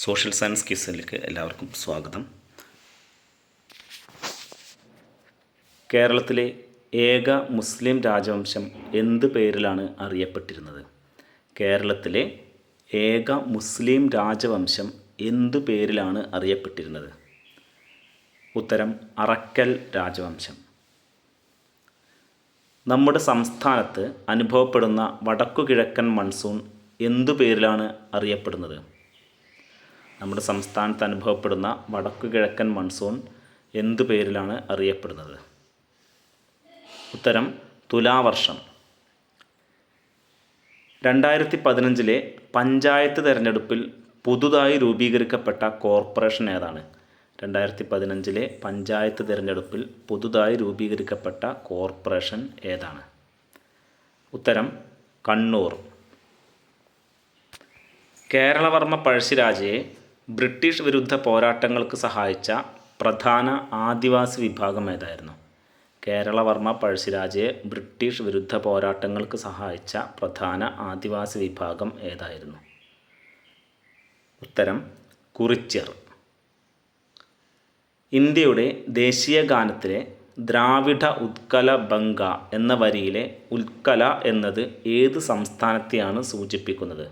Social science ക്വിസിലേക്ക് എല്ലാവർക്കും സ്വാഗതം. കേരളത്തിലെ ഏക മുസ്ലിം രാജവംശം എന്ത് പേരിലാണ് അറിയപ്പെട്ടിരുന്നത്? കേരളത്തിലെ ഏക മുസ്ലിം രാജവംശം എന്ത് പേരിലാണ് അറിയപ്പെട്ടിരുന്നത്? ഉത്തരം അറക്കൽ രാജവംശം. നമ്മുടെ സംസ്ഥാനത്ത് അനുഭവപ്പെടുന്ന വടക്കുകിഴക്കൻ മൺസൂൺ എന്തു പേരിലാണ് അറിയപ്പെടുന്നത്? നമ്മുടെ സംസ്ഥാനത്ത് അനുഭവപ്പെടുന്ന വടക്കു കിഴക്കൻ മൺസൂൺ എന്തു പേരിലാണ് അറിയപ്പെടുന്നത്? ഉത്തരം തുലാവർഷം. രണ്ടായിരത്തി പതിനഞ്ചിലെ പഞ്ചായത്ത് തെരഞ്ഞെടുപ്പിൽ പുതുതായി രൂപീകരിക്കപ്പെട്ട കോർപ്പറേഷൻ ഏതാണ്? രണ്ടായിരത്തി പതിനഞ്ചിലെ പഞ്ചായത്ത് തിരഞ്ഞെടുപ്പിൽ പുതുതായി രൂപീകരിക്കപ്പെട്ട കോർപ്പറേഷൻ ഏതാണ്? ഉത്തരം കണ്ണൂർ. കേരളവർമ്മ പഴശ്ശിരാജയെ ബ്രിട്ടീഷ് വിരുദ്ധ പോരാട്ടങ്ങൾക്ക് സഹായിച്ച പ്രധാന ആദിവാസി വിഭാഗം ഏതായിരുന്നു? കേരളവർമ്മ പഴശ്ശിരാജയെ ബ്രിട്ടീഷ് വിരുദ്ധ പോരാട്ടങ്ങൾക്ക് സഹായിച്ച പ്രധാന ആദിവാസി വിഭാഗം ഏതായിരുന്നു? ഉത്തരം കുറിച്യർ. ഇന്ത്യയുടെ ദേശീയ ഗാനത്തിലെ ദ്രാവിഡ ഉത്കല ബംഗ എന്ന വരിയിലെ ഉത്കല എന്നത് ഏത് സംസ്ഥാനത്തെയാണ് സൂചിപ്പിക്കുന്നത്?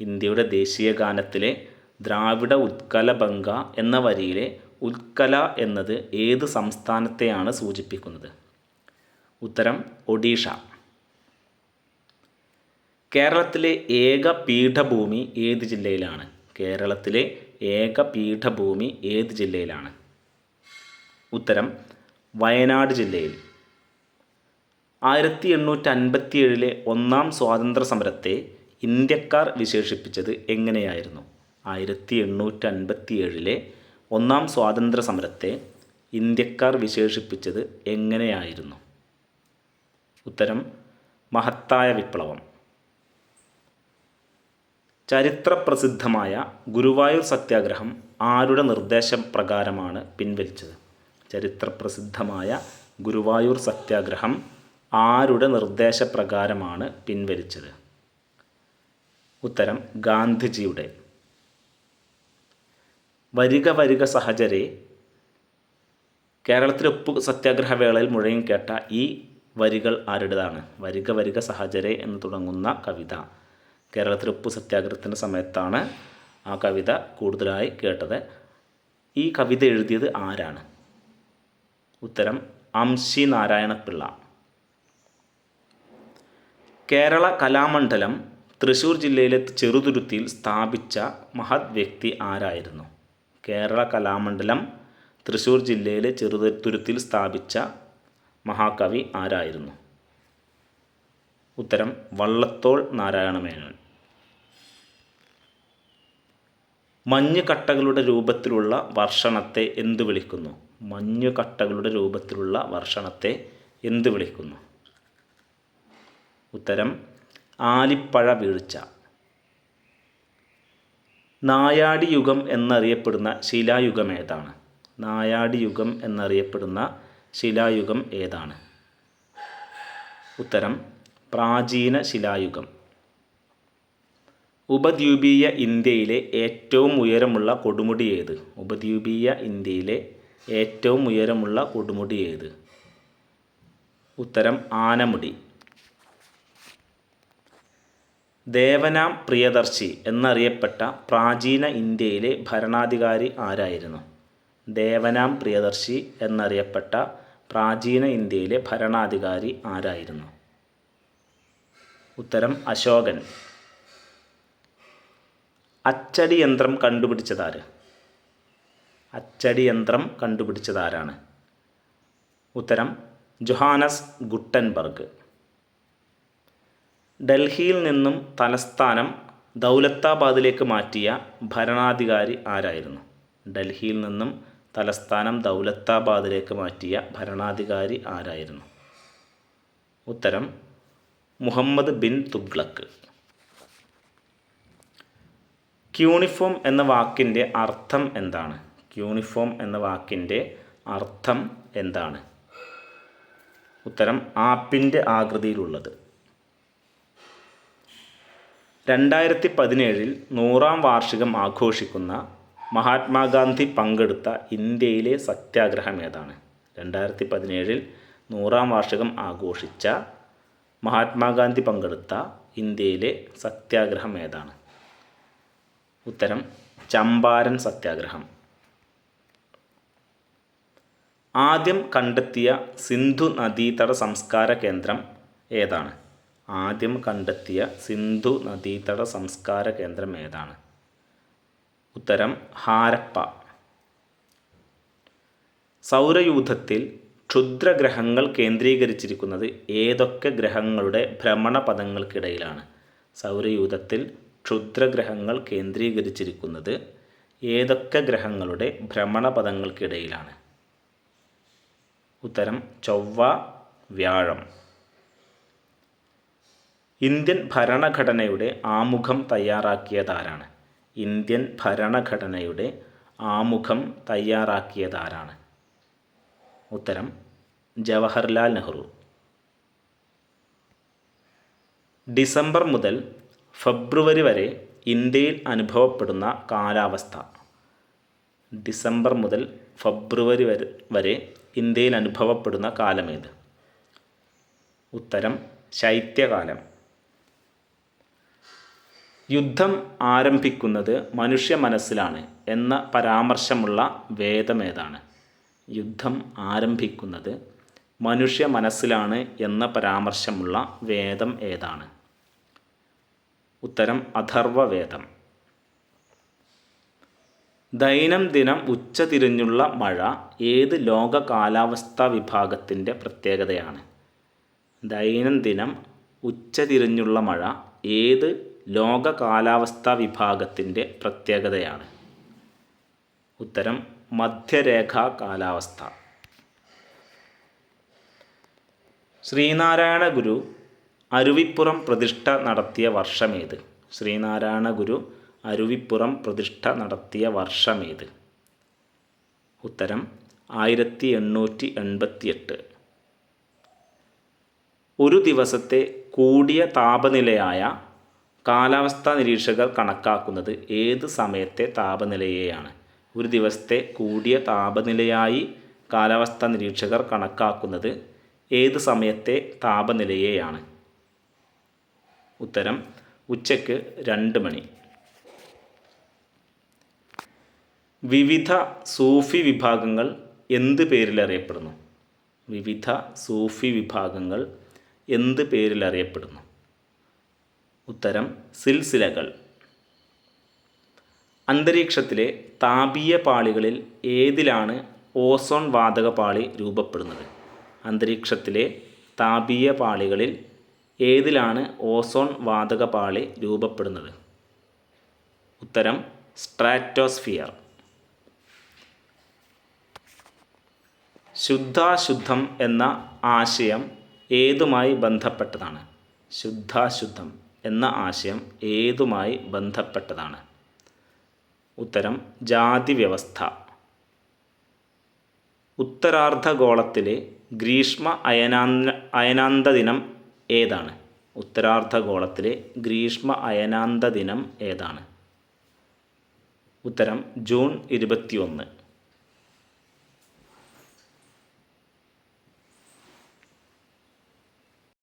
ഇന്ത്യയുടെ ദേശീയ ഗാനത്തിലെ ദ്രാവിഡ ഉത്കല ബംഗ എന്ന വരിയിലെ ഉത്കല എന്നത് ഏത് സംസ്ഥാനത്തെയാണ് സൂചിപ്പിക്കുന്നത്? ഉത്തരം ഒഡീഷ. കേരളത്തിലെ ഏക പീഠഭൂമി ഏത് ജില്ലയിലാണ്? കേരളത്തിലെ ഏക പീഠഭൂമി ഏത് ജില്ലയിലാണ്? ഉത്തരം വയനാട് ജില്ലയിൽ. ആയിരത്തി എണ്ണൂറ്റി അൻപത്തി ഏഴിലെ ഒന്നാം സ്വാതന്ത്ര്യ സമരത്തെ ഇന്ത്യക്കാർ വിശേഷിപ്പിച്ചത് എങ്ങനെയായിരുന്നു? ആയിരത്തി എണ്ണൂറ്റി അൻപത്തി ഏഴിലെ ഒന്നാം സ്വാതന്ത്ര്യ സമരത്തെ ഇന്ത്യക്കാർ വിശേഷിപ്പിച്ചത് എങ്ങനെയായിരുന്നു? ഉത്തരം മഹത്തായ വിപ്ലവം. ചരിത്രപ്രസിദ്ധമായ ഗുരുവായൂർ സത്യാഗ്രഹം ആരുടെ നിർദ്ദേശപ്രകാരമാണ് പിൻവലിച്ചത്? ചരിത്രപ്രസിദ്ധമായ ഗുരുവായൂർ സത്യാഗ്രഹം ആരുടെ നിർദ്ദേശപ്രകാരമാണ് പിൻവലിച്ചത്? ഉത്തരം ഗാന്ധിജിയുടെ. വരിക വരിക സഹചരെ കേരളത്തിലെ ഉപ്പ് സത്യാഗ്രഹ വേളയിൽ മുഴയും കേട്ട ഈ വരികൾ ആരുടേതാണ്? വരിക വരിക സഹചരെ എന്ന് തുടങ്ങുന്ന കവിത. കേരളത്തിലെ ഉപ്പ് സത്യാഗ്രഹത്തിന്റെ സമയത്താണ് ആ കവിത കൂടുതലായി കേട്ടത്. ഈ കവിത എഴുതിയത് ആരാണ്? ഉത്തരം അംശി നാരായണപിള്ള. കേരള കലാമണ്ഡലം തൃശ്ശൂർ ജില്ലയിലെ ചെറുതുരുത്തിയിൽ സ്ഥാപിച്ച മഹത് വ്യക്തി ആരായിരുന്നു? കേരള കലാമണ്ഡലം തൃശ്ശൂർ ജില്ലയിലെ ചെറുതുരുത്തിൽ സ്ഥാപിച്ച മഹാകവി ആരായിരുന്നു? ഉത്തരം വള്ളത്തോൾ നാരായണമേനോൻ മഞ്ഞുകട്ടകളുടെ രൂപത്തിലുള്ള വർഷണത്തെ എന്തു വിളിക്കുന്നു? മഞ്ഞുകട്ടകളുടെ രൂപത്തിലുള്ള വർഷണത്തെ എന്തു വിളിക്കുന്നു? ഉത്തരം ആലിപ്പഴ വീഴ്ച. നായാടി യുഗം എന്നറിയപ്പെടുന്ന ശിലായുഗം ഏതാണ്? നായാടി യുഗം എന്നറിയപ്പെടുന്ന ശിലായുഗം ഏതാണ്? ഉത്തരം പ്രാചീന ശിലായുഗം. ഉപദ്വീപീയ ഇന്ത്യയിലെ ഏറ്റവും ഉയരമുള്ള കൊടുമുടി ഏത്? ഉപദ്വീപീയ ഇന്ത്യയിലെ ഏറ്റവും ഉയരമുള്ള കൊടുമുടി ഏത്? ഉത്തരം ആനമുടി. ദേവനാം പ്രിയദർശി എന്നറിയപ്പെട്ട പ്രാചീന ഇന്ത്യയിലെ ഭരണാധികാരി ആരായിരുന്നു? ദേവനാം പ്രിയദർശി എന്നറിയപ്പെട്ട പ്രാചീന ഇന്ത്യയിലെ ഭരണാധികാരി ആരായിരുന്നു? ഉത്തരം അശോകൻ. അച്ചടി യന്ത്രം കണ്ടുപിടിച്ചതാര്? അച്ചടി യന്ത്രം കണ്ടുപിടിച്ചതാരാണ്? ഉത്തരം ജൊഹാനസ് ഗുട്ടൻബർഗ്. ഡൽഹിയിൽ നിന്നും തലസ്ഥാനം ദൗലത്താബാദിലേക്ക് മാറ്റിയ ഭരണാധികാരി ആരായിരുന്നു? ഡൽഹിയിൽ നിന്നും തലസ്ഥാനം ദൗലത്താബാദിലേക്ക് മാറ്റിയ ഭരണാധികാരി ആരായിരുന്നു? ഉത്തരം മുഹമ്മദ് ബിൻ തുഗ്ലക്ക് ക്യൂണിഫോം എന്ന വാക്കിന്റെ അർത്ഥം എന്താണ്? ക്യൂണിഫോം എന്ന വാക്കിന്റെ അർത്ഥം എന്താണ്? ഉത്തരം ആപ്പിന്റെ ആകൃതിയിലുള്ളത്. രണ്ടായിരത്തി പതിനേഴിൽ നൂറാം വാർഷികം ആഘോഷിക്കുന്ന മഹാത്മാഗാന്ധി പങ്കെടുത്ത ഇന്ത്യയിലെ സത്യാഗ്രഹം ഏതാണ്? രണ്ടായിരത്തി പതിനേഴിൽ നൂറാം വാർഷികം ആഘോഷിച്ച മഹാത്മാഗാന്ധി പങ്കെടുത്ത ഇന്ത്യയിലെ സത്യാഗ്രഹം ഏതാണ്? ഉത്തരം ചമ്പാരൻ സത്യാഗ്രഹം. ആദ്യം കണ്ടെത്തിയ സിന്ധു നദീതട സംസ്കാര കേന്ദ്രം ഏതാണ്? ആദ്യം കണ്ടെത്തിയ സിന്ധു നദീതട സംസ്കാര കേന്ദ്രം ഏതാണ്? ഉത്തരം ഹാരപ്പ. സൗരയൂഥത്തിൽ ക്ഷുദ്രഗ്രഹങ്ങൾ കേന്ദ്രീകരിച്ചിരിക്കുന്നത് ഏതൊക്കെ ഗ്രഹങ്ങളുടെ ഭ്രമണപഥങ്ങൾക്കിടയിലാണ്? സൗരയൂഥത്തിൽ ക്ഷുദ്രഗ്രഹങ്ങൾ കേന്ദ്രീകരിച്ചിരിക്കുന്നത് ഏതൊക്കെ ഗ്രഹങ്ങളുടെ ഭ്രമണപഥങ്ങൾക്കിടയിലാണ്? ഉത്തരം ചൊവ്വ വ്യാഴം. ഇന്ത്യൻ ഭരണഘടനയുടെ ആമുഖം തയ്യാറാക്കിയതാരാണ്? ഇന്ത്യൻ ഭരണഘടനയുടെ ആമുഖം തയ്യാറാക്കിയതാരാണ്? ഉത്തരം ജവഹർലാൽ നെഹ്റു. ഡിസംബർ മുതൽ ഫെബ്രുവരി വരെ ഇന്ത്യയിൽ അനുഭവപ്പെടുന്ന കാലാവസ്ഥ. ഡിസംബർ മുതൽ ഫെബ്രുവരി വരെ വരെ ഇന്ത്യയിൽ അനുഭവപ്പെടുന്ന കാലമേത്? ഉത്തരം ശൈത്യകാലം. യുദ്ധം ആരംഭിക്കുന്നത് മനുഷ്യ മനസ്സിലാണ് എന്ന പരാമർശമുള്ള വേദം ഏതാണ് യുദ്ധം ആരംഭിക്കുന്നത് മനുഷ്യ മനസ്സിലാണ് എന്ന പരാമർശമുള്ള വേദം ഏതാണ്? ഉത്തരം ദൈനം ദൈനംദിനം ഉച്ചതിരിഞ്ഞുള്ള മഴ ഏത് ലോക കാലാവസ്ഥാ വിഭാഗത്തിന്റെ പ്രത്യേകതയാണ്? ദൈനംദിനം ഉച്ചതിരിഞ്ഞുള്ള മഴ ഏത് ലോക കാലാവസ്ഥാ വിഭാഗത്തിന്റെ പ്രത്യേകതയാണ്. ഉത്തരം മധ്യരേഖാ കാലാവസ്ഥ. ശ്രീനാരായണ ഗുരു അരുവിപ്പുറം പ്രതിഷ്ഠ നടത്തിയ വർഷമേത്? ശ്രീനാരായണ ഗുരു അരുവിപ്പുറം പ്രതിഷ്ഠ നടത്തിയ വർഷമേത്? ഉത്തരം ആയിരത്തി എണ്ണൂറ്റി എൺപത്തിയെട്ട് ഒരു ദിവസത്തെ കൂടിയ താപനിലയായ കാലാവസ്ഥാ നിരീക്ഷകർ കണക്കാക്കുന്നത് ഏത് സമയത്തെ താപനിലയെയാണ്. ഒരു ദിവസത്തെ കൂടിയ താപനിലയായി കാലാവസ്ഥാ നിരീക്ഷകർ കണക്കാക്കുന്നത് ഏത് സമയത്തെ താപനിലയെയാണ്. ഉത്തരം ഉച്ചയ്ക്ക് രണ്ട് മണി. വിവിധ സൂഫി വിഭാഗങ്ങൾ എന്ത് പേരിലറിയപ്പെടുന്നു വിവിധ സൂഫി വിഭാഗങ്ങൾ എന്ത് പേരിൽ അറിയപ്പെടുന്നു? ഉത്തരം സിൽസിലകൾ. അന്തരീക്ഷത്തിലെ താപീയ പാളികളിൽ ഏതിലാണ് ഓസോൺ വാതക പാളി രൂപപ്പെടുന്നത്? അന്തരീക്ഷത്തിലെ താപീയ പാളികളിൽ ഏതിലാണ് ഓസോൺ വാതക പാളി രൂപപ്പെടുന്നത്? ഉത്തരം സ്ട്രാറ്റോസ്ഫിയർ. ശുദ്ധാശുദ്ധം എന്ന ആശയം ഏതുമായി ബന്ധപ്പെട്ടതാണ്? ശുദ്ധാശുദ്ധം. എന്ന ആശയം ഏതുമായി ബന്ധപ്പെട്ടതാണ്? ഉത്തരം ജാതി വ്യവസ്ഥ ഉത്തരാർദ്ധഗോളത്തിലെ ഗ്രീഷ്മ അയനാന്ത അയനാന്ത ദിനം ഏതാണ്? ഉത്തരാർദ്ധഗോളത്തിലെ ഗ്രീഷ്മ അയനാന്ത ദിനം ഏതാണ്? ഉത്തരം ജൂൺ ഇരുപത്തിയൊന്ന്.